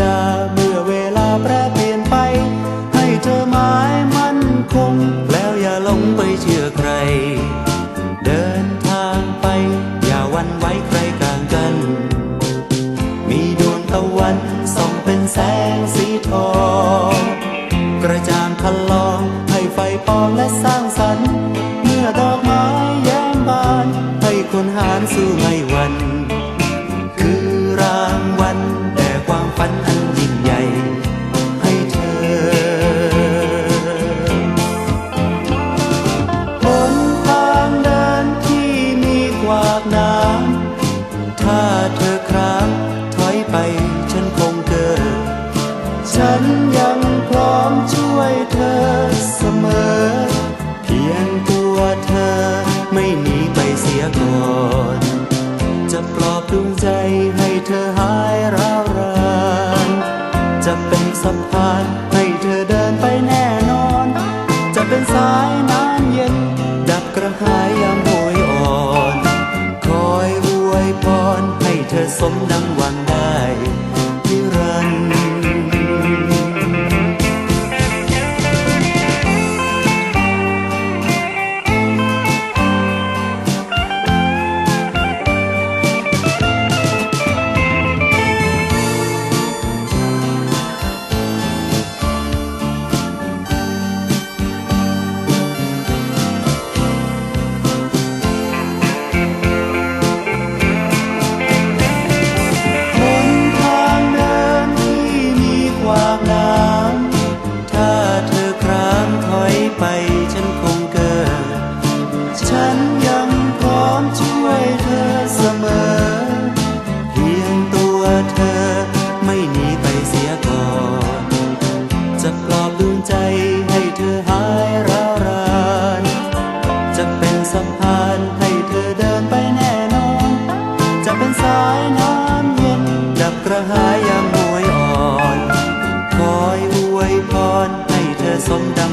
จาเมื่อเวลาแปรเปลี่ยนไป ให้เจอหมายมั่นคง แล้วอย่าหลงไปเชื่อใคร เดินทางไป อย่าวันไว้ใครกลางกัน มีดวงตะวันส่องเป็นแสงสีทอง กระจางคัลองให้ไฟปองและ สะพานให้เธอเดินไปแน่นอน จะเป็นสายน้ำเย็น ดับกระหายยามโหยอ่อน คอยอวยพรให้เธอสมดังหวังได้นิ เสียก่อน จะปลอบดวงใจให้เธอหายร้าวราน จะเป็นสะพานให้เธอเดินไปแน่นอน จะเป็นสายน้ำเย็น ดับกระหายยามหวยอ่อน คอยอวยพรให้เธอสมดัง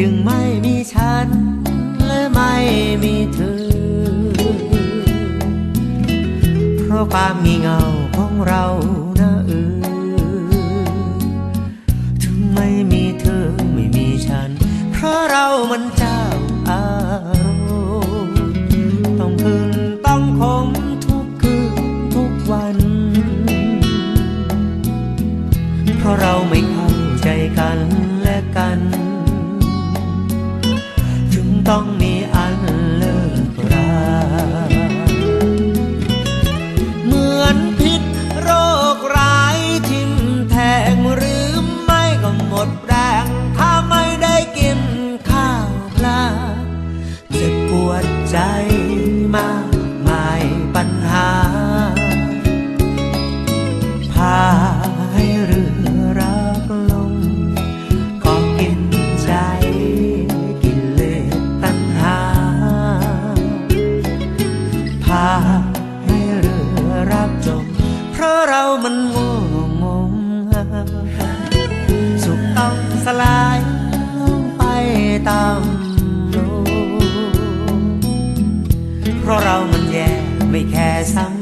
จึงไม่มีฉัน และไม่มีเธอ เพราะความงี่เงาของเรา จึง สุขต้องสลายไปตามโลกเพราะเรามันแย่ไม่แค่ซ้ำ